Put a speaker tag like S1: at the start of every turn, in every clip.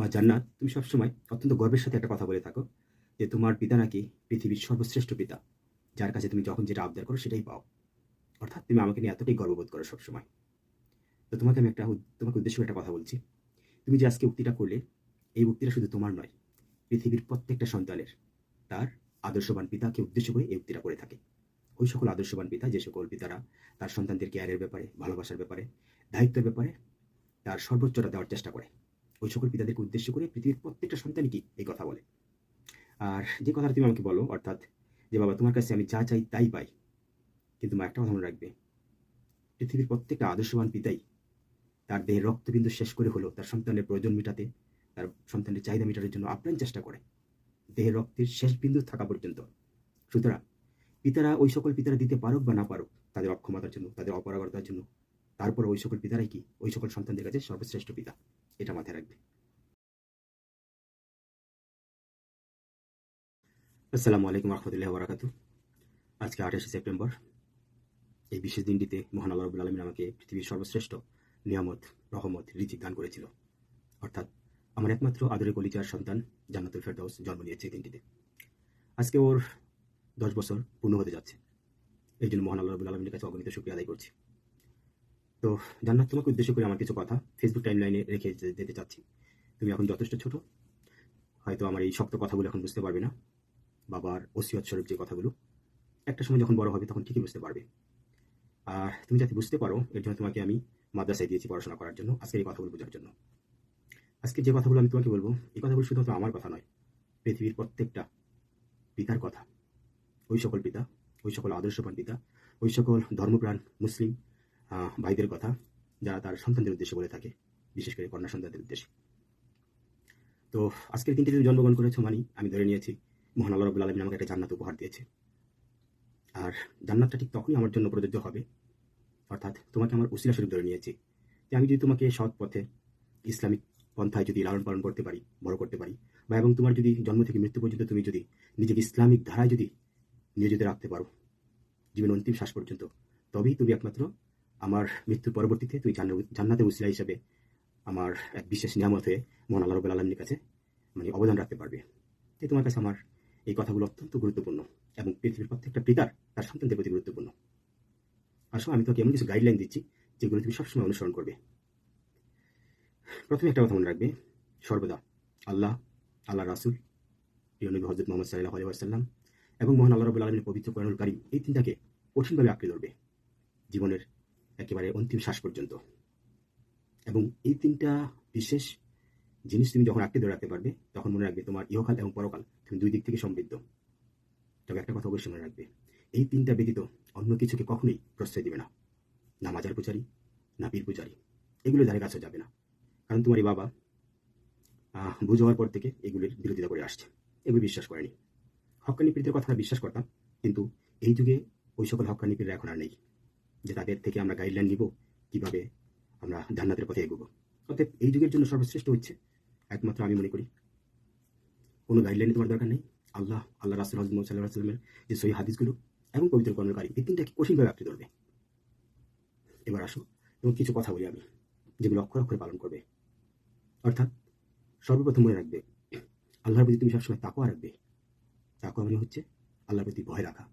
S1: মা জান্নাত, তুমি সবসময় অত্যন্ত গর্বের সাথে একটা কথা বলে থাকো যে তোমার পিতা নাকি পৃথিবীর সর্বশ্রেষ্ঠ পিতা। যার কাছে তুমি যখন যেটা আবদার করো সেটাই পাও। অর্থাৎ তুমি আমাকে নিয়ে এতটাই গর্ববোধ করো সবসময়। তো তোমাকে আমি একটা তোমাকে উদ্দেশ্য একটা কথা বলছি। তুমি যে আজকে উক্তিটা করলে, এই উক্তিটা শুধু তোমার নয়, পৃথিবীর প্রত্যেকটা সন্তানের, তার আদর্শবান পিতাকে উদ্দেশ্য করে এই উক্তিটা করে থাকে। ওই সকল আদর্শবান পিতা, যে সকল পিতারা তার সন্তানদের কেয়ারের ব্যাপারে, ভালোবাসার ব্যাপারে, দায়িত্বের ব্যাপারে তার সর্বোচ্চটা দেওয়ার চেষ্টা করে। ওই সকল পিতাদেরকে উদ্দেশ্য করে পৃথিবীর প্রত্যেকটা সন্তানই কি এই কথা বলে। আর যে কথাটা তুমি আমাকে বলো, অর্থাৎ যে বাবা, তোমার কাছে আমি যা চাই তাই পাই। কিন্তু মা, একটা কথা মনে রাখবে। পৃথিবীর প্রত্যেকটা আদর্শবান পিতাই তার দেহের রক্তবিন্দু শেষ করে হলেও তার সন্তানের প্রয়োজন মেটাতে, তার সন্তানের চাহিদা মেটানোর জন্য আপ্রাণ চেষ্টা করে। দেহের রক্তের শেষ বিন্দু থাকা পর্যন্ত। সুতরাং পিতারা ওই সকল পিতারা দিতে পারুক বা না পারুক, তাদের অক্ষমতার জন্য, তাদের অপরাগতার জন্য তারপর ওই সকল পিতারাই কি? ওই সকল সন্তানদের কাছে সর্বশ্রেষ্ঠ পিতা। এটা মাথায় রাখবে। আসসালামু আলাইকুম রহমতুল্লাহ বারাকাতু আজকে আঠাশে সেপ্টেম্বর। এই বিশেষ দিনটিতে মহান আল্লাহ রবুল আলমিন আমাকে পৃথিবীর সর্বশ্রেষ্ঠ নিয়ামত, রহমত, রিজিক দান করেছিল। অর্থাৎ আমার একমাত্র আদরের কলিচার সন্তান জান্নাতুল ফেরদাউস জন্ম নিয়েছে এই দিনটিতে। আজকে ওর দশ বছর পূর্ণ হতে যাচ্ছে। এই জন্য মহান আল্লাহ রবুল আলমীর কাছে অগণিত শুক্রিয়া আদায় করছি। তো জান্নাত, তোমাকে উদ্দেশ্য করে আমার কিছু কথা ফেসবুক টাইম লাইনে রেখে যেতে চাচ্ছি। তুমি এখন যথেষ্ট ছোট, হয়তো আমার এই শক্ত কথাগুলো এখন বুঝতে পারবে না। বাবার ওসিয়ত স্বরূপ যে কথাগুলো, একটা সময় যখন বড় হবে তখন ঠিকই বুঝতে পারবে। আর তুমি যাতে বুঝতে পারো, এর জন্য তোমাকে আমি মাদ্রাসায় দিয়েছি পড়াশোনা করার জন্য আজকে এই কথাগুলো বোঝার জন্য। আজকে যে কথাগুলো আমি তোমাকে বলব, এই কথাগুলো শুধুমাত্র আমার কথা নয়, পৃথিবীর প্রত্যেকটা পিতার কথা। ওই সকল পিতা, ওই সকল আদর্শবান পিতা, ওই সকল ধর্মপ্রাণ মুসলিম ভাইদের কথা যারা তার সন্তানদের উদ্দেশ্যে বলে থাকে, বিশেষ করে কন্যা সন্তানদের উদ্দেশ্যে। তো আজকের দিনটি যদি জন্মগ্রহণ করেছ মানি, আমি ধরে নিয়েছি, মহান আল্লাহ রবুল্লা আলমিন আমাকে একটা জান্নাত উপহার দিয়েছে। আর জান্নাতটা ঠিক তখনই আমার জন্য প্রযোজ্য হবে, অর্থাৎ তোমাকে আমার উসিলা স্বরূপ ধরে নিয়েছি যে আমি যদি তোমাকে সৎ পথে ইসলামিক পন্থায় যদি লালন পালন করতে পারি, বড় করতে পারি, বা এবং তোমার যদি জন্ম থেকে মৃত্যু পর্যন্ত তুমি যদি নিজেকে ইসলামিক ধারায় যদি নিয়োজিত রাখতে পারো জীবন অন্তিম শ্বাস পর্যন্ত, তবেই তুমি একমাত্র আমার মৃত্যুর পরবর্তীতে তুই জান্ন- জান্নাতের উসিলা হিসেবে আমার এক বিশেষ নিয়ামত হয়ে মহান আল্লাহ রবুল্লা আলমীর কাছে মানে অবদান রাখতে পারবে। তাই তোমার কাছে আমার এই কথাগুলো অত্যন্ত গুরুত্বপূর্ণ এবং পৃথিবীর প্রত্যেকটা পিতার তার সন্তানদের প্রতি গুরুত্বপূর্ণ। আসো, আমি তোকে এমন কিছু গাইডলাইন দিচ্ছি যেগুলো তুমি সবসময় অনুসরণ করবে। প্রথমে একটা কথা মনে রাখবে, সর্বদা আল্লাহ আল্লাহ রাসুল, প্রিয় হজরত মোহাম্মদ সাল্লাহ আলী আসাল্লাম এবং মহান আল্লাহ রবুল আলমীর পবিত্র কোরআনুল কারিম এই তিনটাকে কঠিনভাবে আঁকড়ে ধরবে। জীবনের একেবারে অন্তিম শ্বাস পর্যন্ত। এবং এই তিনটা বিশেষ জিনিস তুমি যখন আঁকড়ে ধরে রাখতে পারবে, তখন মনে রাখবে তোমার ইহকাল এবং পরকাল তুমি দুই দিক থেকে সমৃদ্ধ। তবে একটা কথা অবশ্যই মনে রাখবে, এই তিনটা ব্যতীত অন্য কিছুকে কখনোই প্রশ্রয় দিবে না। না মাজার পূজারি, না পীর পূজারি, এগুলো ধারে কাছে যাবে না। কারণ তোমার এই বাবা বুঝ হওয়ার পর থেকে এগুলির বিরোধিতা করে আসছে। এগুলি বিশ্বাস করেনি। হক্কানি পীরদের কথা বিশ্বাস করতাম, কিন্তু এই যুগে ওই সকল হক্কানি পীররা এখন আর নেই। যে তাদের থেকে আমরা গাইডলাইন নিব, কীভাবে আমরা জান্নাতের পথে এগোবো। অর্থাৎ এই যুগের জন্য সর্বশ্রেষ্ঠ হচ্ছে, একমাত্র আমি মনে করি। কোনো গাইডলাইন তোমার দরকার নেই। আল্লাহ আল্লাহ রাসুল হজরত সাল্লাহ সাল্লামের যে সহি হাদিসগুলো এবং পবিত্র কর্মকারী এই তিনটাকে কঠিনভাবে আঁকড়ে ধরবে। এবার আসো এবং কিছু কথা বলি আমি, যেগুলো অক্ষর অক্ষরে পালন করবে। অর্থাৎ সর্বপ্রথম মনে রাখবে, আল্লাহর প্রতি তুমি সবসময় তাকওয়া রাখবে। তাকওয়া মানে হচ্ছে, আল্লাহর প্রতি ভয় রাখা।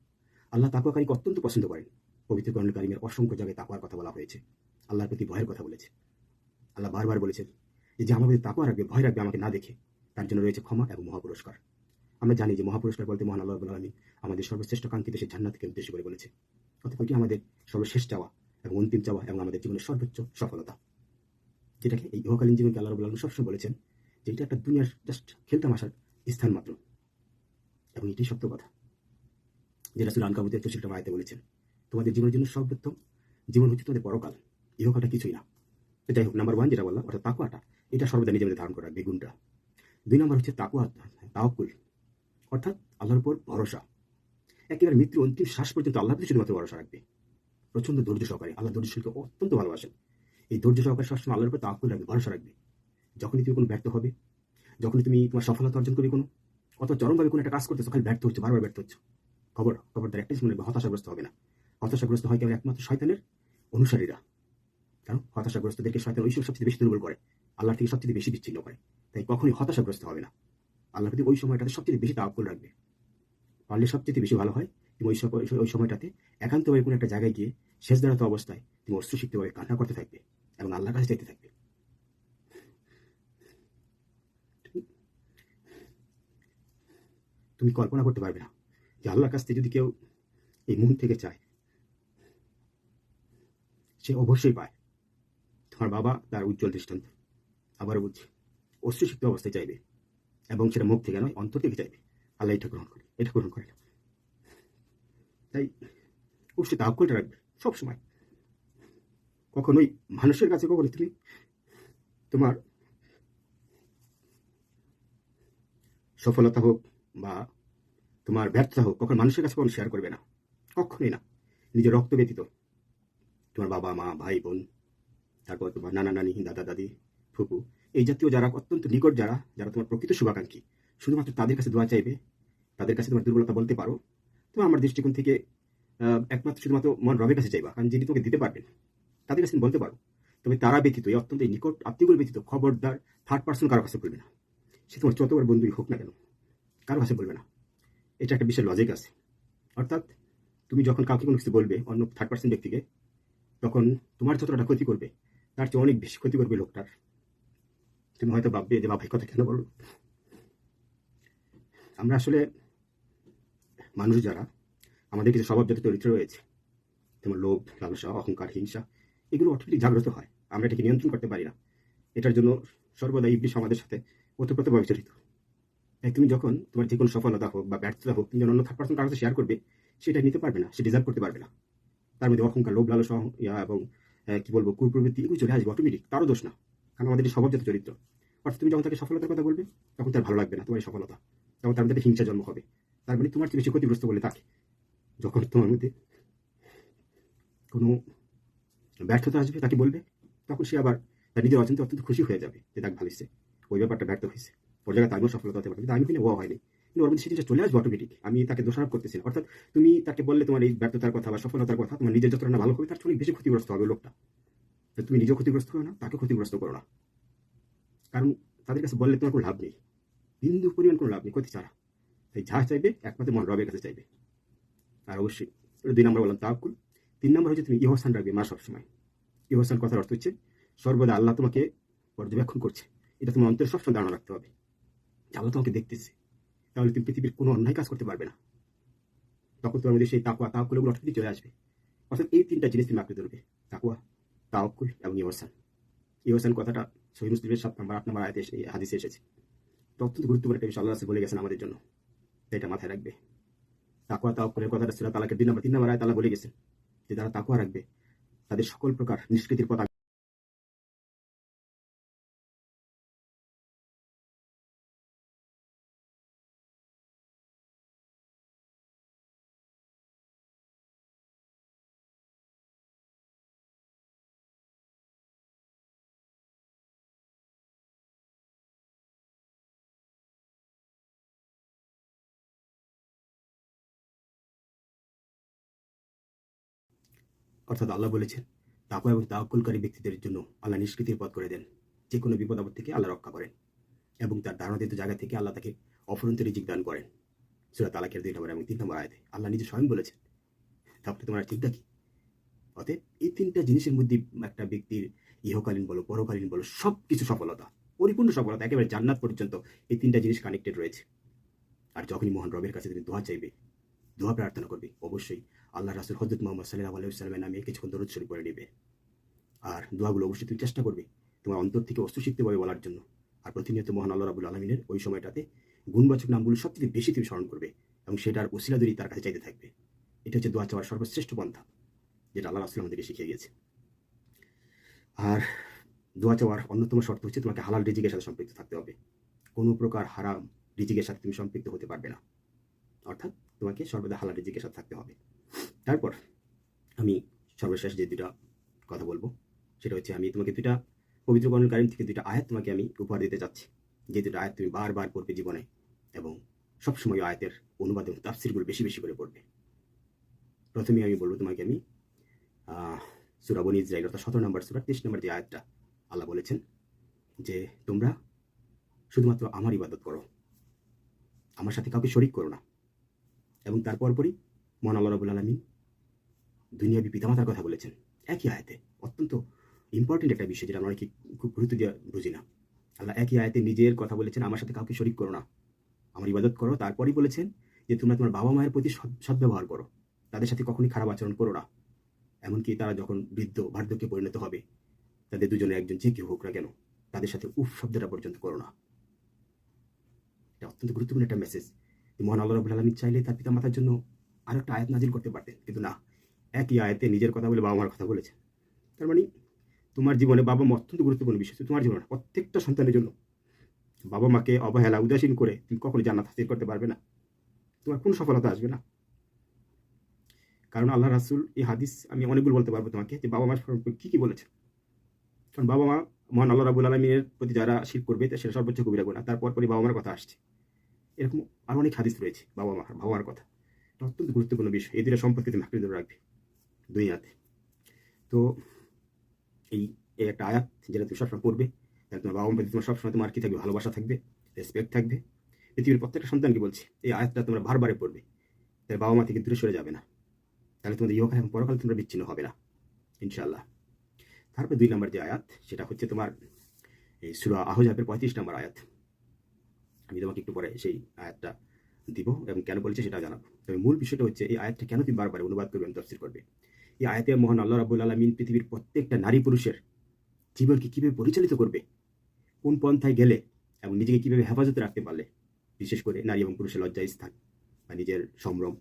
S1: আল্লাহ তাকওয়াকারীকে অত্যন্ত পছন্দ করেন। পবিত্র কর্ণ কারিমের অসংখ্য জায়গায় তাকওয়ার কথা বলা হয়েছে। আল্লাহর প্রতি ভয়ের কথা বলেছে। আল্লাহ বারবার বলেছেন যে আমার প্রতি তাকওয়া রাখবে, ভয় রাখবে, আমাকে না দেখে, তার জন্য রয়েছে ক্ষমা এবং মহাপুরস্কার। আমরা জানি যে, মহাপুরস্কার বলতে মহান আল্লাহ রাব্বুল আমাদের সর্বশ্রেষ্ঠ কাঙ্ক্ষিত সেই জান্নাতকে উদ্দেশ্য করে বলেছে। অর্থাৎ ওইটি আমাদের সর্বশেষ চাওয়া এবং অন্তিম চাওয়া এবং আমাদের জীবনের সর্বোচ্চ সফলতা? যেটাকে এই ইহকালীন জীবনকে আল্লাহ আলামিন সবসময় বলেছেন যে, এটা একটা দুনিয়ার জাস্ট খেলতাম আসার স্থান মাত্র। এবং এটাই সত্য কথা। যে রাসুল আনকাবুতের চৌষট্টি আয়তে বলেছেন তোমাদের জীবনের জন্য সর্বোত্তম। জীবন হচ্ছে তোমাদের পরকাল। ইহকালটা কিছুই না। যাই হোক নাম্বার ওয়ান যেটা বললাম অর্থাৎ তাকুয়াটা এটা সর্বদা নিজের মধ্যে ধারণ করা বেগুনটা দুই নম্বর হচ্ছে তাকুয়া তাওকুল অর্থাৎ আল্লাহর উপর ভরসা। একেবারে মৃত্যু অন্তিম শ্বাস পর্যন্ত আল্লাহ প্রতি শুধুমাত্র ভরসা রাখবে। প্রচণ্ড ধৈর্য সহকারে আল্লাহ ধৈর্যশীলকে অত্যন্ত ভালোবাসেন। এই ধৈর্য সহকারে সবসময় আল্লাহর উপর তাকুল রাখবে ভরসা রাখবে। যখনই তুমি কোনো ব্যর্থ হবে যখনই তুমি তোমার সফলতা অর্জন করবে কোনো অত চরমভাবে কোনো একটা কাজ করতেছো খালি ব্যর্থ হচ্ছে বারবার ব্যর্থ হচ্ছে। খবর খবরদার একটাই রাখবে, হতাশাগ্রস্ত হবে না। হতাশাগ্রস্ত হয় কেবল একমাত্র শয়তানের অনুসারীরা? কারণ হতাশাগ্রস্তদেরকে শয়তান ওই সব সবচেয়ে বেশি দুর্বল করে। আল্লাহ থেকে সবচেয়ে বেশি বিচ্ছিন্ন করে। তাই কখনোই হতাশাগ্রস্ত হবে না। আল্লাহ প্রতি ওই সময়টাতে সবচেয়ে বেশি তাওয়াক্কুল রাখবে। পারলে সবচেয়ে বেশি ভালো হয় তুমি ওই সময়টাতে একান্তভাবে কোনো একটা জায়গায় গিয়ে শেষ দাঁড়াতো অবস্থায় তুমি অস্ত্র পারবে কান্না করতে থাকবে এবং আল্লাহর কাছে চাইতে থাকবে। তুমি কল্পনা করতে পারবে না যে আল্লাহর কাছ থেকে যদি কেউ এই মন থেকে চায় সে অবশ্যই পায়। তোমার বাবা তার উজ্জ্বল দৃষ্টান্ত। আবারও বলছি অস্ত্রসিক্ত অবস্থায় চাইবে এবং সেটা মুখ থেকে নয়, অন্তর থেকে চাইবে। আল্লাহ এটা গ্রহণ করে এটা গ্রহণ করে না তাই অবশ্যই তাহকলটা রাখবে সবসময়। কখনোই মানুষের কাছে কখনো তুমি তোমার সফলতা হোক বা তোমার ব্যর্থতা হোক কখন মানুষের কাছে কখনো শেয়ার করবে না। কখনোই না। নিজের রক্ত ব্যতীত তোমার বাবা, মা, ভাই, বোন তারপর তোমার নানা, নানি, দাদা, দাদি, ফুপু, এই জাতীয় যারা, অত্যন্ত নিকট যারা যারা তোমার প্রকৃত শুভাকাঙ্ক্ষী, শুধুমাত্র তাদের কাছে দোয়া চাইবে, তাদের কাছে তোমার দুর্বলতা বলতে পারো তো আমার দৃষ্টিকোণ থেকে একমাত্র শুধুমাত্র মন রবের কাছে চাইবা, কারণ যিনি তোমাকে দিতে পারবেন, তাদের কাছে তুমি বলতে পারো তবে তারা ব্যতীত, এই অত্যন্ত নিকট আত্মীয়গুলো ব্যতীত খবরদার থার্ড পার্সন কারও কাছে বলবে না, সে তোমার যতবার বন্ধুই হোক না কেন, কারও কাছে বলবে না, এটা একটা বিশেষ লজিক আছে, অর্থাৎ তুমি যখন কাউকে কোনো কিছু বলবে, অন্য থার্ড পার্সন ব্যক্তিকে তখন তোমার যতটা ক্ষতি করবে, তার চেয়ে অনেক বেশি ক্ষতি করবে লোকটার। তুমি হয়তো ভাববে যে বাবা কথা কেন বলল আমরা আসলে মানুষ যারা, আমাদের কিছু স্বভাব স্বভাবজাত চরিত্র রয়েছে। যেমন লোভ, লালসা, অহংকার, হিংসা, এগুলো অটোমেটিক জাগ্রত হয়। আমরা এটাকে নিয়ন্ত্রণ করতে পারি না। এটার জন্য সর্বদা ইবলিশ আমাদের সাথে ওতপ্রোতভাবে জড়িত। তাই তুমি যখন তোমার যে কোনো সফলতা হোক বা ব্যর্থতা হোক তুমি যখন অন্য থার্ড পার্সন কারোর সাথে শেয়ার করবে সেটা নিতে পারবে না, সে ডিজার্ভ করতে পারবে না। তার মধ্যে অহংকার লোভ লালসা ইয়া এবং কি বলব, কুপ্রবৃত্তি, এগুলো চলে আসবে অটোমেটিক তারও দোষ না। কারণ আমাদের স্বভাবজাত চরিত্র। অর্থাৎ তুমি যখন তাকে সফলতার কথা বলবে, তখন তার ভালো লাগবে না, তোমার সফলতা। তখন তার মধ্যে হিংসা জন্ম হবে। তার মানে তোমার চেয়ে বেশি ক্ষতিগ্রস্ত বলে তাকে। যখন তোমার মধ্যে কোনো ব্যর্থতা আসবে, তাকে বলবে, তখন সে আবার তার নিজের অচিন্তে অত্যন্ত খুশি হয়ে যাবে যে তাকে ভালো ওই ব্যাপারটা ব্যর্থ হয়েছে। ওর জায়গায় তারও সফলতা হতে পারে কিন্তু আমি কিন্তু ও হয়নি। কিন্তু মধ্যে সেটা চলে আসবে অটোমেটিক আমি তাকে দোষারোপ করতেছি অর্থাৎ তুমি তাকে বললে তোমার এই ব্যর্থতার কথা বা সফলতার কথা, তোমার নিজের যতটা না ভালো হবে তার অনেক বেশি ক্ষতিগ্রস্ত হবে লোকটা। তুমি নিজেও ক্ষতিগ্রস্ত করো না, তাকে ক্ষতিগ্রস্ত করো না। কারণ তাদের কাছে বললে তোমার কোনো লাভ নেই। বিন্দু পরিমাণ কোনো লাভ নেই, ক্ষতি ছাড়া। তাই যা চাইবে, একমাত্র মন রবের কাছে চাইবে। আর অবশ্যই দুই নম্বর বললাম তাওকুল তিন নম্বর হচ্ছে তুমি ইহসান রাখবে মা সবসময়। ইহসান কথার অর্থ হচ্ছে, সর্বদা আল্লাহ তোমাকে পর্যবেক্ষণ করছে। এটা তোমার অন্তরে সবসময় ধারণা রাখতে হবে। আল্লাহ তোমাকে দেখতেছে। তাহলে তুমি পৃথিবীর কোনো অন্যায় কাজ করতে পারবে না। তখন তোমার মধ্যে সেই তাকুয়া তাওকুলগুলো অটোমেটিক চলে আসবে। অর্থাৎ এই তিনটা জিনিস তুমি আঁকড়ে ধরবে তাকুয়া তাওকুল এবং ইহসান। ইহসান কথাটা সহি মুসলিমের সাত নম্বর, আট নম্বর আয়তে হাদিসে এসেছে। তো অত্যন্ত গুরুত্বপূর্ণ একটা বিষয় আল্লাহ বলে গেছেন আমাদের জন্য। এটা মাথায় রাখবে। তাকুয়া তাওকুলের কথাটা সুরা তালাকের দুই নম্বর, তিন নম্বর আয়ত আল্লাহ বলে গেছেন যে তারা তাকুয়া রাখবে, তাদের সকল প্রকার নিষ্কৃতির পথ অর্থাৎ আল্লাহ বলেছেন, তাকুয়া এবং তাওকুলকারী ব্যক্তিদের জন্য আল্লাহ নিষ্কৃতির পথ করে দেন, যে কোনো বিপদ আপদ থেকে আল্লাহ রক্ষা করেন এবং তার ধারণাতীত জায়গা থেকে আল্লাহ তাকে অফুরন্ত রিজিক দান করেন। সুরা তালাকের দুই নম্বর এবং তিন নম্বর আয়াতে আল্লাহ নিজে স্বয়ং বলেছেন তারপরে তোমার চিন্তা কি? অতএব এই তিনটা জিনিসের মধ্যে একটা ব্যক্তির ইহকালীন বলো, পরকালীন বলো সব কিছু সফলতা, পরিপূর্ণ সফলতা, একেবারে জান্নাত পর্যন্ত এই তিনটা জিনিস কানেক্টেড রয়েছে। আর যখনই মহান রবের কাছে তুমি দোয়া চাইবে দোয়া প্রার্থনা করবে। অবশ্যই আল্লাহ রাসুল হজরত মোহাম্মদ সাল্লাহ আলাইসালামের নামে কিছুক্ষণ দরদ শরীফ করে নেবে। আর দোয়াগুলো অবশ্যই তুমি চেষ্টা করবে তোমার অন্তর থেকে অস্ত্র শিখতে পারবে বলার জন্য। আর প্রতিনিয়ত মহান আল্লাহ রাবুল আলমিনের ওই সময়টাতে গুণবাচক নামগুলো সবথেকে বেশি তুমি স্মরণ করবে এবং সেটার ওসিলা দূরই তার কাছে চাইতে থাকবে। এটা হচ্ছে দোয়া চাওয়ার সর্বশ্রেষ্ঠ পন্থা, যেটা আল্লাহ রাসুল আমাদেরকে শিখিয়ে গেছে আর দোয়া চাওয়ার অন্যতম শর্ত হচ্ছে তোমাকে হালাল রিজিকের সাথে সম্পৃক্ত থাকতে হবে। কোনো প্রকার হারাম রিজিকের সাথে তুমি সম্পৃক্ত হতে পারবে না। অর্থাৎ তোমাকে সর্বদা হালাল সাথে থাকতে হবে। তারপর আমি সর্বশেষ যে দুটা কথা বলব, সেটা হচ্ছে আমি তোমাকে দুটা পবিত্র করণ থেকে দুটা আয়াত তোমাকে আমি উপহার দিতে চাচ্ছি। যে দুটো আয়াত তুমি বারবার পড়বে জীবনে এবং সবসময় আয়াতের অনুবাদ এবং তাফসিরগুলো বেশি বেশি করে পড়বে। প্রথমে আমি বলব তোমাকে আমি সুরাবন ইসরায়েল অর্থাৎ সতেরো নম্বর সুরা, তেইশ নম্বর যে আয়াতটা আল্লাহ বলেছেন যে, তোমরা শুধুমাত্র আমার ইবাদত করো। আমার সাথে কাউকে শরিক করো না। এবং তারপর পরই মহান আল্লাহ রবুল আলমিন দুনিয়াবি পিতামাতার কথা বলেছেন। একই আয়াতে অত্যন্ত ইম্পর্টেন্ট একটা বিষয় যেটা আমরা অনেকে খুব গুরুত্ব দিয়ে বুঝি না। আল্লাহ একই আয়াতে নিজের কথা বলেছেন, আমার সাথে কাউকে শরিক করো না। আমার ইবাদত করো। তারপরেই বলেছেন যে, তোমরা তোমার বাবা মায়ের প্রতি সদ্ব্যবহার করো। তাদের সাথে কখনই খারাপ আচরণ করো না। এমনকি তারা যখন বৃদ্ধ বার্ধক্যে পরিণত হবে, তাদের দুজনে একজন যে কেউ হোক না কেন, তাদের সাথে উফ শব্দটা পর্যন্ত করো না। এটা অত্যন্ত গুরুত্বপূর্ণ একটা মেসেজ মহান আল্লাহ রবুল আলমী চাইলে তার পিতা মাতার জন্য আরও একটা আয়াত নাজিল করতে পারতেন। কিন্তু না, একই আয়াতে নিজের কথা বলে বাবা মার কথা বলেছেন। তার মানে তোমার জীবনে বাবা মা অত্যন্ত গুরুত্বপূর্ণ বিষয়। তোমার জীবনে প্রত্যেকটা সন্তানের জন্য বাবা মাকে অবহেলা, উদাসীন করে তুমি কখনো জান্নাত হাসিল করতে পারবে না। তোমার কোনো সফলতা আসবে না। কারণ আল্লাহ রাসুল এই হাদিস আমি অনেকগুলো বলতে পারব তোমাকে যে বাবা মার সম্পর্কে কী কী বলেছেন। কারণ বাবা মা মহান আল্লাহ রাবুল আলমীর প্রতি যারা শির করবে সেটা সর্বোচ্চ কবিরা গোনা তারপর পরে বাবা মার কথা আসছে। এরকম আরও অনেক হাদিস রয়েছে, বাবা মা, বাবা মার কথা। এটা অত্যন্ত গুরুত্বপূর্ণ বিষয়। এই দুটো সম্পর্কে তুমি ধরে রাখবে দুনিয়াতে। তো এই একটা আয়াত যেটা তুমি সবসময় পড়বে, তাহলে তোমার বাবা মার প্রতি তোমার সবসময় তোমার কি থাকবে? ভালোবাসা থাকবে রেসপেক্ট থাকবে। পৃথিবীর প্রত্যেকটা সন্তানকে বলছি, এই আয়াতটা তোমরা বারবারে পড়বে। তাহলে বাবা মা থেকে দূরে সরে যাবে না। তাহলে তোমাদের ইহকাল এবং পরকাল তোমরা বিচ্ছিন্ন হবে না ইনশাল্লাহ তারপরে দুই নম্বর যে আয়াত, সেটা হচ্ছে তোমার এই সুরা আহজাবের পঁয়ত্রিশ নম্বর আয়াত। আমি তোমাকে একটু পরে সেই আয়াতটা দিব এবং কেন বলেছে সেটা জানাব। তবে মূল বিষয়টা হচ্ছে এই আয়াতটা কেন তুমি বারবার অনুবাদ করবে তফসিল করবে? এই আয়াতে মহান আল্লাহ রাবুল আলমিন পৃথিবীর প্রত্যেকটা নারী পুরুষের জীবনকে কীভাবে পরিচালিত করবে, কোন পন্থায় গেলে এবং নিজেকে কীভাবে হেফাজতে রাখতে পারলে, বিশেষ করে নারী এবং পুরুষের লজ্জায় স্থান বা নিজের সম্ভ্রম,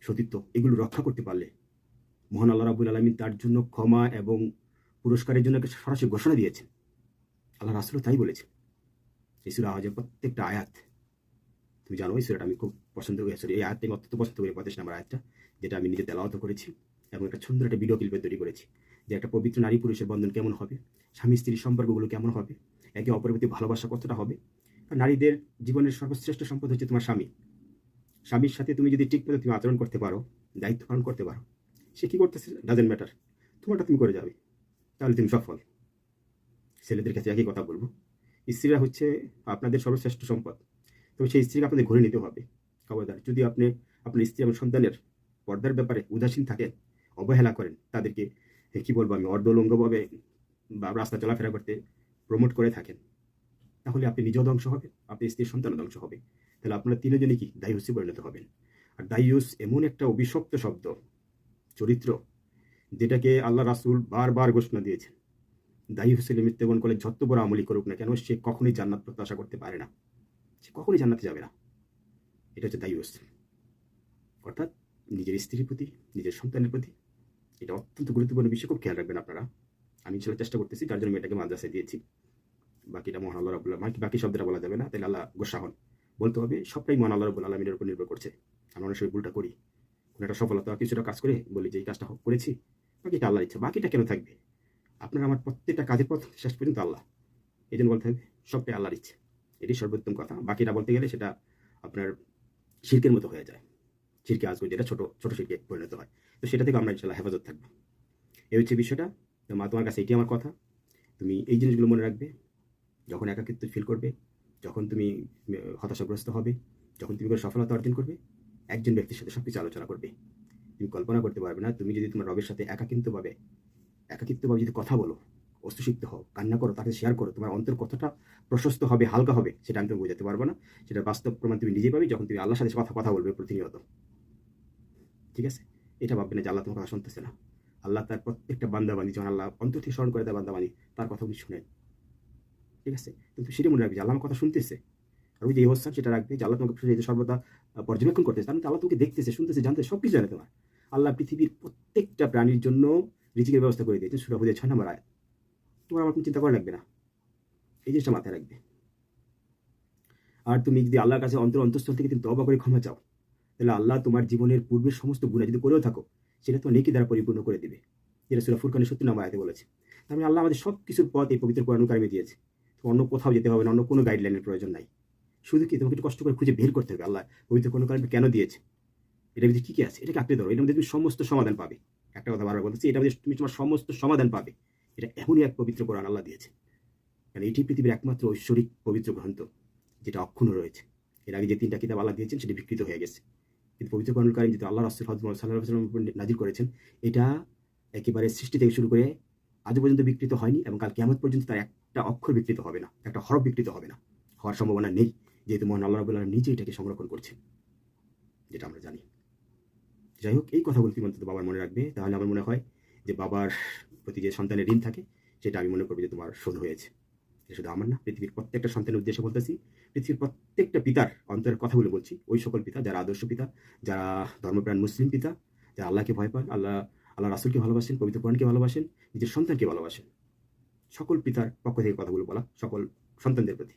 S1: সতীত্ব, এগুলো রক্ষা করতে পারলে মহান আল্লাহ রাবুল আলমিন তার জন্য ক্ষমা এবং পুরস্কারের জন্য সরাসরি ঘোষণা দিয়েছেন। আল্লাহ রাসুলও তাই বলেছেন। এই সুরা আওয়াজের প্রত্যেকটা আয়াত, তুমি জানো এই সুরাটা আমি খুব পছন্দ করি সরি এই আয়াতটা আমি অত্যন্ত পছন্দ করি পঁচিশ নম্বর আয়াতটা, যেটা আমি নিজে তেলাওয়াত করেছি এবং একটা সুন্দর একটা ভিডিও ক্লিপে তৈরি করেছি, যে একটা পবিত্র নারী পুরুষের বন্ধন কেমন হবে, স্বামী স্ত্রীর সম্পর্কগুলো কেমন হবে, একে অপরের প্রতি ভালোবাসা কতটা হবে নারীদের জীবনের সর্বশ্রেষ্ঠ সম্পদ হচ্ছে তোমার স্বামী। স্বামীর সাথে তুমি যদি ঠিক মতো তুমি আচরণ করতে পারো, দায়িত্ব পালন করতে পারো, সে কী করতেছে? ডাজেন্ট ম্যাটার তোমারটা তুমি করে যাবে, তাহলে তুমি সফল। ছেলেদের কাছে একই কথা বলব স্ত্রীরা হচ্ছে আপনাদের সর্বশ্রেষ্ঠ সম্পদ। তবে সেই স্ত্রীকে আপনাদের ঘুরে নিতে হবে। খবরদার, যদি আপনি আপনার স্ত্রী এবং সন্তানের পর্দার ব্যাপারে উদাসীন থাকেন, অবহেলা করেন, তাদেরকে কী বলব আমি, অর্ধলঙ্গভাবে বা রাস্তা চলাফেরা করতে প্রমোট করে থাকেন, তাহলে আপনি নিজেও ধ্বংস হবে আপনি স্ত্রীর সন্তানও ধ্বংস হবে। তাহলে আপনারা তিনজনই কি? দায়ুসে পরিণত হবেন। আর দায়ুস এমন একটা অভিশপ্ত শব্দ, চরিত্র, যেটাকে আল্লাহ রাসুল বারবার ঘোষণা দিয়েছেন। দায়ী হুসেলে মৃত্যুবরণ করলে যত বড় আমলি করুক না কেন, সে কখনোই জান্নাত প্রত্যাশা করতে পারে না। সে কখনোই জান্নাতে যাবে না। এটা হচ্ছে দায়ুস অর্থাৎ নিজের স্ত্রীর প্রতি, নিজের সন্তানের প্রতি এটা অত্যন্ত গুরুত্বপূর্ণ বিষয়, খুব খেয়াল রাখবেন আপনারা। আমি ছেলে চেষ্টা করতেছি তার জন্য মেয়েটাকে মাদ্রাসায় দিয়েছি। বাকিটা মহান আল্লাহ রাবুল্লাহ বাকি শব্দটা বলা যাবে না, তাহলে আল্লাহ গোসা হন বলতে হবে, সবটাই মহান আল্লাহ রবুল আলমিনের উপর নির্ভর করছে। আমরা অনেক সময় ভুলটা করি। কোনো একটা সফলতা, কিছুটা কাজ করে বলি যে, এই কাজটা করেছি। বাকিটা আল্লাহর ইচ্ছা। বাকিটা কেন থাকবে? আপনার আমার প্রত্যেকটা কাজের পথ শেষ পর্যন্ত আল্লাহ। এই জন্য বলতে হবে, সবটাই আল্লাহর ইচ্ছে। এটি সর্বোত্তম কথা। বাকিটা বলতে গেলে সেটা আপনার শিল্পের মতো হয়ে যায়। শিরকে আজকে যেটা ছোটো ছোটো শিল্পে পরিণত হয়। তো সেটা থেকে আমরা ইনশাল্লাহ হেফাজত থাকব। এই হচ্ছে বিষয়টা। তো মা, তোমার কাছে এটি আমার কথা। তুমি এই জিনিসগুলো মনে রাখবে। যখন একাকিত্ব ফিল করবে, যখন তুমি হতাশাগ্রস্ত হবে, যখন তুমি কোনো সফলতা অর্জন করবে, একজন ব্যক্তির সাথে সব কিছু আলোচনা করবে। তুমি কল্পনা করতে পারবে না, তুমি যদি তোমার রবের সাথে একাকিত্বভাবে একাকিত্বভাবে যদি কথা বলো অস্তুসিক্ত হও, কান্না করো তাকে শেয়ার করো, তোমার অন্তর কতটা প্রশস্ত হবে, হালকা হবে, সেটা আমি তুমি বোঝাতে পারব না। সেটা বাস্তব প্রমাণ তুমি নিজে পাবে যখন তুমি আল্লাহর সাথে কথা কথা বলবে প্রতিনিয়ত। ঠিক আছে? এটা ভাববে না যে আল্লাহ তোমার কথা শুনতেছে না। আল্লাহ তার প্রত্যেকটা বান্দাবানি যখন আল্লাহ অন্তর থেকে স্মরণ করে দেয় বান্দাবানি তার কথা উনি শুনেন। ঠিক আছে? কিন্তু সেটা মনে রাখবে যে আল্লাহ কথা শুনতেছে। আর ওই যে অবস্থান সেটা রাখবে যে আল্লাহ তোমাকে যে সর্বদা পর্যবেক্ষণ করতেছে। তার মানে আল্লাহ তোমাকে দেখতেছে, শুনতেছে জানতে সব কিছু জানে তোমার। আল্লাহ পৃথিবীর প্রত্যেকটা প্রাণীর জন্য রিজিকের ব্যবস্থা করে দিয়েছে সুরা বুঝে ছয় নম্বর আয় তোমার আমার কোনো চিন্তা করা লাগবে না। এই জিনিসটা মাথায় রাখবে। আর তুমি যদি আল্লাহর কাছে অন্তর অন্তঃস্থল থেকে তুমি তবা করে ক্ষমা চাও, তাহলে আল্লাহ তোমার জীবনের পূর্বের সমস্ত গুণা যদি করেও থাকো, সেটা তোমার নেকি দ্বারা পরিপূর্ণ করে দিবে। যেটা সুরা ফুরকানের সত্যি নাম আয়াতে বলেছে। তার মানে আল্লাহ আমাদের সব কিছুর পথ এই পবিত্র কোরআন কারিমে দিয়েছে। তো অন্য কোথাও যেতে হবে না, অন্য কোনো গাইডলাইনের প্রয়োজন নাই। শুধু কি তোমাকে একটু কষ্ট করে খুঁজে বের করতে হবে আল্লাহ পবিত্র কোরআন কারিমে কেন দিয়েছে? এটা মধ্যে কী কী আছে? এটাকে আঁকড়ে ধরো। এটার মধ্যে তুমি সমস্ত সমাধান পাবে। একটা কথা বারবার বলতেছি, এটা তুমি তোমার সমস্ত সমাধান পাবে। এটা এমনই এক পবিত্র কোরআন আল্লাহ দিয়েছে কারণ এটি পৃথিবীর একমাত্র ঐশ্বরিক পবিত্র গ্রন্থ, যেটা অক্ষুণ্ণ রয়েছে। এর আগে যে তিনটা কিতাব আল্লাহ দিয়েছেন, সেটি বিকৃত হয়ে গেছে। কিন্তু পবিত্র কর্ণকারী যেটা আল্লাহ রাসুল হজরত সাল্লাহ সাল্লাম নাজির করেছেন, এটা একেবারে সৃষ্টি থেকে শুরু করে আজও পর্যন্ত বিকৃত হয়নি এবং কাল কেমন পর্যন্ত তার একটা অক্ষর বিকৃত হবে না, একটা হরফ বিকৃত হবে না। হওয়ার সম্ভাবনা নেই, যেহেতু মহান আল্লাহ রবুল্লাহ নিজে এটাকে সংরক্ষণ করছেন, যেটা আমরা জানি। যাই হোক, এই কথাগুলো তুমি অন্তত বাবার মনে রাখবে? তাহলে আমার মনে হয় যে বাবার প্রতি যে সন্তানের ঋণ থাকে, সেটা আমি মনে করব যে তোমার শোধ হয়েছে। শুধু আমার না, পৃথিবীর প্রত্যেকটা সন্তানের উদ্দেশ্যে বলতেছি, পৃথিবীর প্রত্যেকটা পিতার অন্তরের কথাগুলো বলছি। ওই সকল পিতা যারা আদর্শ পিতা, যারা ধর্মপ্রাণ মুসলিম পিতা, যারা আল্লাহকে ভয় পান, আল্লাহ আল্লাহ রাসুলকে ভালোবাসেন, পবিত্র কোরআনকে ভালোবাসেন, নিজের সন্তানকে ভালোবাসেন। সকল পিতার পক্ষ থেকে কথাগুলো বলা, সকল সন্তানদের প্রতি।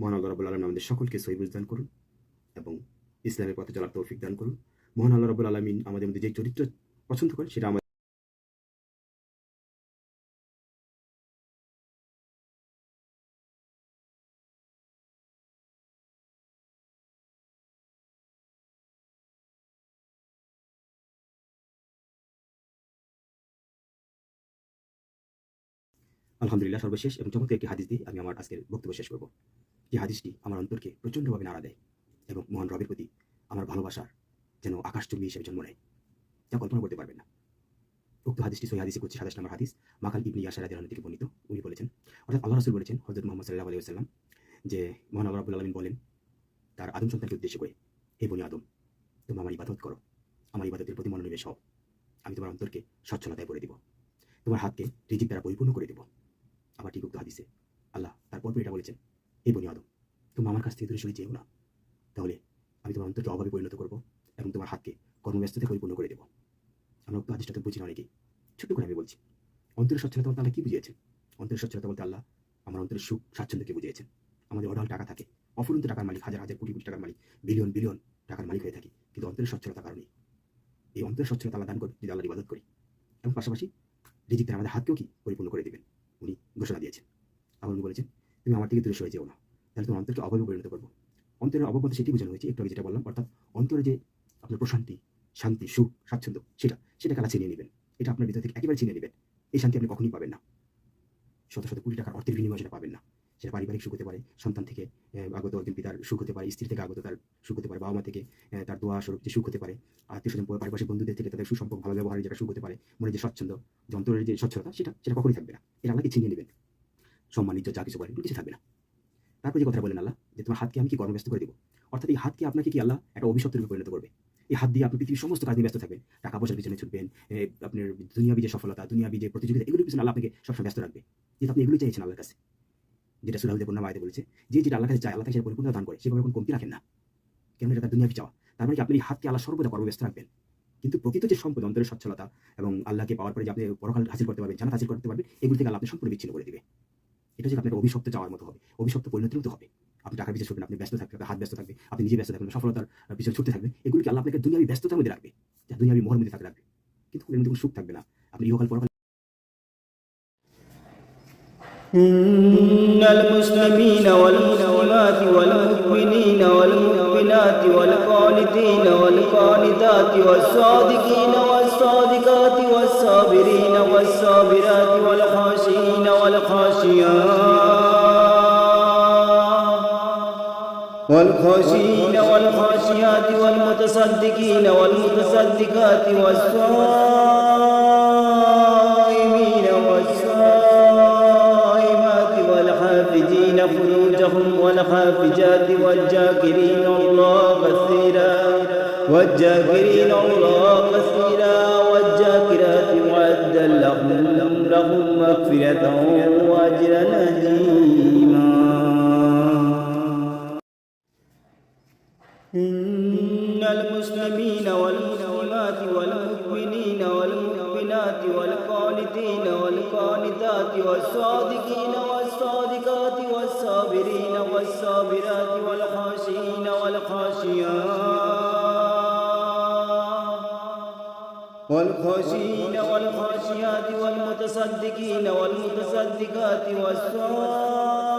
S1: মহান আলম আমাদের সকলকে সহিবুজ দান করুন এবং ইসলামের পথে চলার তৌফিক দান করুন। মহান আল্লাহ রবুল আলমিন আমাদের মধ্যে যে চরিত্র পছন্দ করেন সেটা আমাদের আলহামদুলিল্লাহ সর্বশেষ এবং চমৎকার একটি হাদিস দিয়ে আমি আমার আজকের বক্তব্য শেষ করব। যে হাদিসটি আমার অন্তরকে প্রচণ্ডভাবে নাড়া দেয় এবং মহান রবের প্রতি আমার ভালোবাসার যেন আকাশচুম্বী হিসেবে জন্ম নেয়। যা কল্পনা করতে পারবেন না। উক্ত হাদিসটি সহি হাদিসে করছে সাতাশ নম্বর হাদিস। মাকাল ইবনি ইয়াসার রাদিয়াল্লাহু থেকে বর্ণিত। উনি বলেছেন, অর্থাৎ আল্লাহ রাসূল বলেছেন, হযরত মুহাম্মদ সাল্লাল্লাহু আলাইহি ওয়াসাল্লাম যে মহান আল্লাহ রাব্বুল আলামিন বলেন, তার আদম সন্তানকে উদ্দেশ্য করে, হে বনি আদম, তুমি আমার ইবাদত করো। আমার ইবাদতের প্রতি মনোনিবেশ হও। আমি তোমার অন্তরকে সচ্ছলতায় করে দিব। তোমার হাতকে রিজিক দ্বারা পরিপূর্ণ করে দেব। আবার ঠিক উক্ত হাদিসে আল্লাহ তারপর এটা বলেছেন, হে বনি আদম, তুমি আমার কাছ থেকে দূরে সরে যেও না। তাহলে আমি তোমার অন্তরকে অভাবে পরিণত করব। এবং তোমার হাতকে কর্মব্যস্ততা পরিপূর্ণ করে দেবো। আমরা হাদিসটা বুঝি না অনেকেই। ছোট্ট করে আমি বলছি, অন্তরের সচ্ছলতা বলতে আল্লাহ কি বুঝিয়েছেন? অন্তরের সচ্ছলতা বলতে আল্লাহ আমার অন্তরের সুখ, স্বাচ্ছন্দ্যকে বুঝিয়েছেন। আমাদের অঢাল টাকা থাকে। অফুরন্ত টাকার মালিক, হাজার হাজার, কোটি কোটি টাকার মালিক, বিলিয়ন বিলিয়ন টাকার মালিক হয়ে থাকি। কিন্তু অন্তরের সচ্ছলতা কারণে এই অন্তরের সচ্ছলতা আল্লাহ দান করি যদি আল্লাহ ইবাদত করি। এবং পাশাপাশি রিজিক আমাদের হাতকেও কি পরিপূর্ণ করে দেবেন? উনি ঘোষণা দিয়েছেন। আবার উনি বলেছেন, তুমি আমার থেকে দূরে সরে যেও না। তাহলে তোমার অন্তরকে অভাবে পরিণত করব। অন্তরের অভাব সেটি বোঝানো হয়েছে। একটু আগে যেটা বললাম, অর্থাৎ অন্তরে যে আপনার প্রশান্তি, শান্তি, সুখ, স্বাচ্ছন্দ্য, সেটা, সেটাকে আল্লাহ চিনিয়ে নেবেন। এটা আপনার ভিতর থেকে একেবারে চিনিয়ে নেবেন। এই শান্তি আপনি কখনই পাবেন না। শত শত কোটি টাকার অর্থের বিনিময়ে পাবেন না। সেটা পারিবারিক সুখ হতে পারে, সন্তান থেকে আগত একজন পিতার সুখ হতে পারে, স্ত্রী থেকে আগত তার সুখ হতে পারে বাবা মা থেকে তার দোয়া স্বরূপ যে সুখ হতে পারে, আত্মীয় স্বজন পারিপার্শ্বিক বন্ধুদের থেকে তাদের সুসম্পর্ক, ভালো ব্যবহারের যেটা সুখ হতে পারে মনে যে স্বচ্ছন্দ যে অন্তরের যে স্বচ্ছতা সেটা সেটা কখনই থাকবে না। এটা আপনাকে চিনিয়ে নেবেন। সম্মানিত যা কিছু বলেন কিছু থাকবে না। তারপর যে কথা বলেন আল্লাহ, যে তোমার হাতকে আমি কি কর্মব্যস্ত করে দিব? অর্থাৎ এই হাতকে আপনাকে কি আল্লাহ একটা অভিশপ্ত রূপে পরিণত করবে? এই হাত দিয়ে আপনি পৃথিবীর সমস্ত কাজ নিয়ে ব্যস্ত থাকবেন। টাকা পয়সার পিছনে ছুটবেন আপনার দুনিয়াবি যে সফলতা, দুনিয়াবি যে প্রতিযোগিতা, এগুলোর পিছনে আল্লাহ আপনাকে সবসময় ব্যস্ত রাখবে। যেহেতু আপনি এগুলোই চাইছেন আল্লাহর কাছে। যেটা সুরাহুদের পূর্ণ আয়তে বলেছে, যে যেটা আল্লাহ কাছে চায়, আল্লাহ সেটা পরিপূর্ণ দান করে। সেভাবে কোনো কমতি রাখেন না। কেন এটা তার দুনিয়াবি চাওয়া। তার মানে আপনি হাতকে আল্লাহ সর্বদা কর্মব্যস্ত রাখবেন। কিন্তু প্রকৃত যে সম্পদ, অন্তরের সচ্ছলতা এবং আল্লাহকে পাওয়ার পরে যে আপনি পরকাল হাসিল করতে পারবেন জানা হাসিল করতে পারবেন, এগুলো থেকে আল্লাহ আপনি সম্পূর্ণ বিচ্ছিন্ন করে দিবে। এটা হচ্ছে আপনাকে অভিশপ্ত চাওয়ার মতো হবে। অভিশপ্ত পরিণতির মতো হবে। আপনি টাকার পিছিয়ে ছুটবেন আপনি ব্যস্ত থাকবেন আপনার হাত ব্যস্ত থাকবে আপনি নিজে ব্যস্ত থাকবেন সফলতার পিছনে ছুটতে থাকবেন এগুলিকে আল্লাহ আপনাকে দুনিয়াবি ব্যস্ততার মধ্যে রাখবে যা দুনিয়াবি মোহর মধ্যে থাকবে রাখবে কিন্তু এর মধ্যে কোনো সুখ থাকবে না আপনি ইহকাল পরকাল
S2: إن المسلمين والمسلمات والمؤمنين والمؤمنات والقانتين والقانتات والصادقين والصادقات والصابرين والصابرات والخاشعين والخاشيات والخاشعين والخاشيات والمتصدقين والمتصدقات والصائمين والصائمات والحافظين فروجهم والحافجات والجاكرين الله كثيرا والجاكرين الله كثيرا والجاكرات وعد لهم لهم مغفرة وأجرا عظيما إن المسلمين والمسلمات والمؤمنين والمؤمنات والقانتين والقانتات والصادقين والصادقات والصابرين والصابرات والخاشعين والخاشيات والخاشعين والخاشيات والمتصدقين والمتصدقات والصائمين